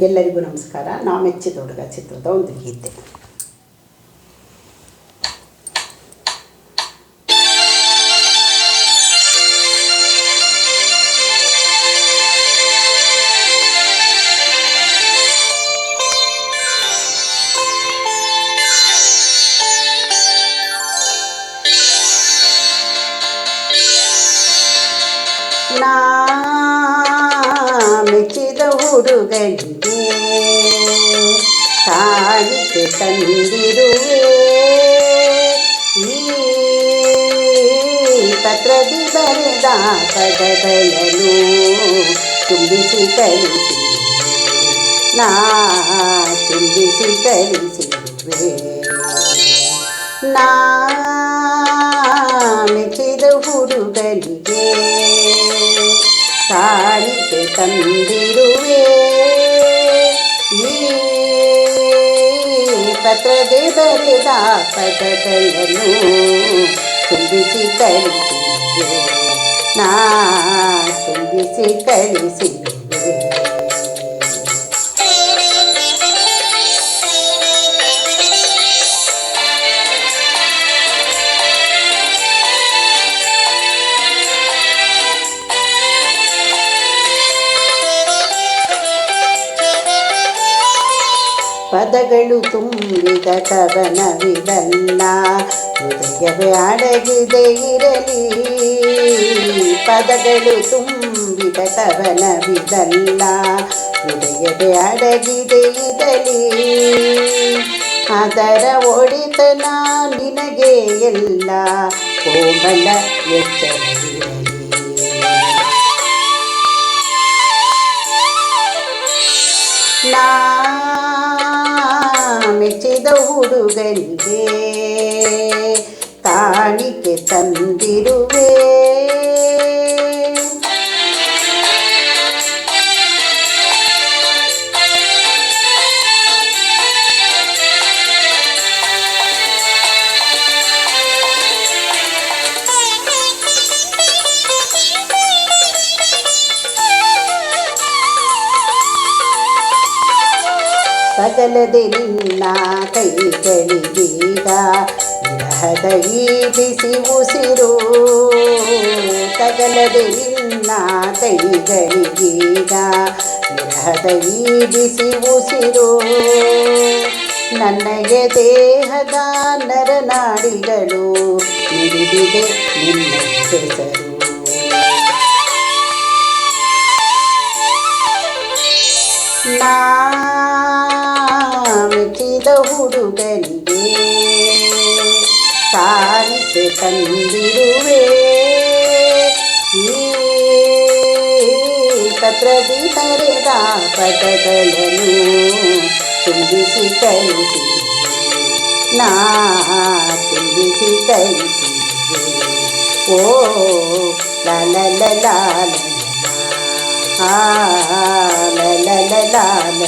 ಎಲ್ಲರಿಗೂ ನಮಸ್ಕಾರ. ನಾ ಮೆಚ್ಚಿದ ಹುಡುಗ ಚಿತ್ರದ ಒಂದು ಗೀತೆ. ನಾ ಮೆಚ್ಚಿದ ಹುಡುಗನಿಗೆ ಕಾಣಿಕೆ ತಂದಿರುವೆ ಈ ಪತ್ರದಿ ಬರೆದ ಪದಗಳನ್ನು ತುಂಬಿಸಿ ಕಲಿಸಿ ನಾ ತುಂಬಿಸಿ ಕಲಿಸಿರುವೆ ನಾ ಮೆಚ್ಚಿದ ಹುಡುಗನಿಗೆ ಕಾಣಿಕೆ ತಂದಿರುವೆ ಈ ಪತ್ರದೆ ಬರೆದ ಪದಗಳನ್ನು ತುಂಬಿಸಿ ಕಲಿಸಿರುವೆ ನಾ ತುಂಬಿಸಿ ಕಲಿಸಿರುವೆ ಪದಗಳು ತುಂಬಿದ ಕವನವಿದಲ್ಲ ಹೃದಯವೇ ಅಡಗಿದೆ ಇರಲಿ. ಪದಗಳು ತುಂಬಿದ ಕವನವಿದಲ್ಲ ಹೃದಯವೇ ಅಡಗಿದೆ ಇರಲಿ. ಅದರ ಒಡಿತನ ನಿನಗೆ ಎಲ್ಲ ಕೋಮಲ ಎಚ್ಚರ ನಾ ಮೆಚ್ಚಿದ ಹುಡುಗರಿಗೆ ಕಾಣಿಕೆ ತಂದಿರುವೆ. ತಗಲದೆ ನಿನ್ನ ಕೈಗಳಿಗೀಗ ವಿರಹದ ಈ ಬಿಸಿ ಉಸಿರು ತಗಲದೆ ನಿನ್ನ ಕೈಗಳಿಗೀಗ ವಿರಹದ ಈ ಬಿಸಿ ಉಸಿರು ನನಗೆ ದೇಹದ ನರನಾಡಿಗಳು ಹಿಡಿದಿದೆ ನಿನ್ನ ಹೆಸರು. ನಾ ಮೆಚ್ಚಿದ ಹುಡುಗನಿಗೆ ಕಾಣಿಕೆ ತಂದಿರುವೆ ಈ ಪತ್ರದಿ ಬರೆದ ಪದಗಳನ್ನು ತುಂಬಿಸಿ ಕಲಿಸಿ ನಾ ತುಂಬಿಸಿ ಕಲಿಸಿ ಓ ಲ ಲ ಲ ಲ ಲ. ಆ ಲ ಲ ಲ ಲ ಲ